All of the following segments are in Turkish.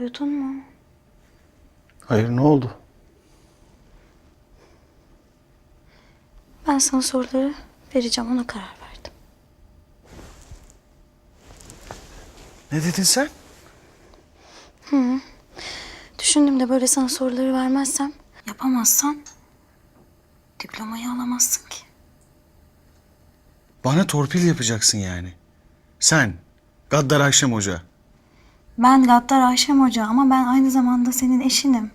Uyudun mu? Hayır ne oldu? Ben sana soruları vereceğim ona karar verdim. Ne dedin sen? Düşündüm de böyle sana soruları vermezsem yapamazsan diplomayı alamazsın ki. Bana torpil yapacaksın yani. Sen, Gaddar Ayşem Hoca. Ben Gaddar Ayşem Hoca ama ben aynı zamanda senin eşinim.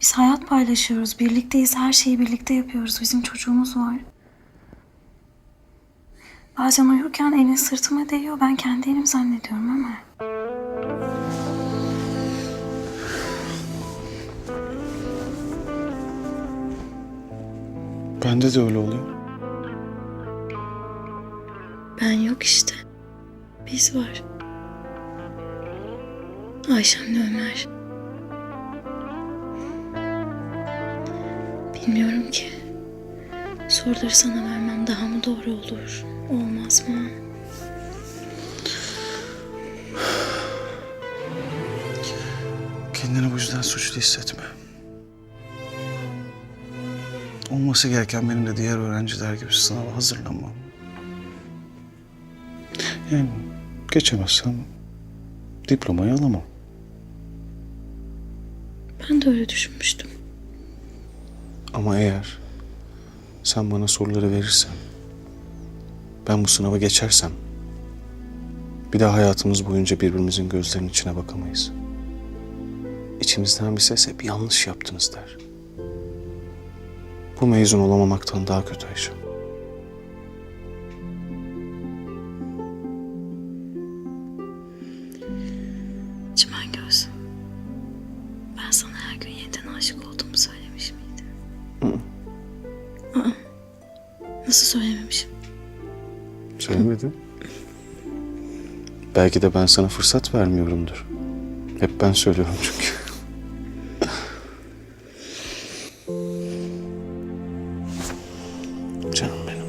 Biz hayat paylaşıyoruz, birlikteyiz, her şeyi birlikte yapıyoruz. Bizim çocuğumuz var. Bazen uyurken elin sırtıma değiyor. Ben kendi elim zannediyorum ama. Bende de öyle oluyor. Ben yok işte. Biz var. Ayşem'le Ömer. Bilmiyorum ki. Soruları sana vermem daha mı doğru olur? Olmaz mı? Kendini bu yüzden suçlu hissetme. Olması gereken benim de diğer öğrenciler gibi sınava hazırlanmam. Yani geçemezsem diplomayı alamam. Ben de öyle düşünmüştüm. Ama eğer sen bana soruları verirsen, ben bu sınava geçersem, bir daha hayatımız boyunca birbirimizin gözlerinin içine bakamayız. İçimizden bir ses hep yanlış yaptınız der. Bu mezun olamamaktan daha kötü Ayşem. Çimen göz. Künye'den aşık olduğumu söylemiş miydim? Hı. Aa, nasıl söylememişim? Söylemedin. Belki de ben sana fırsat vermiyorumdur. Hep ben söylüyorum çünkü. Canım benim.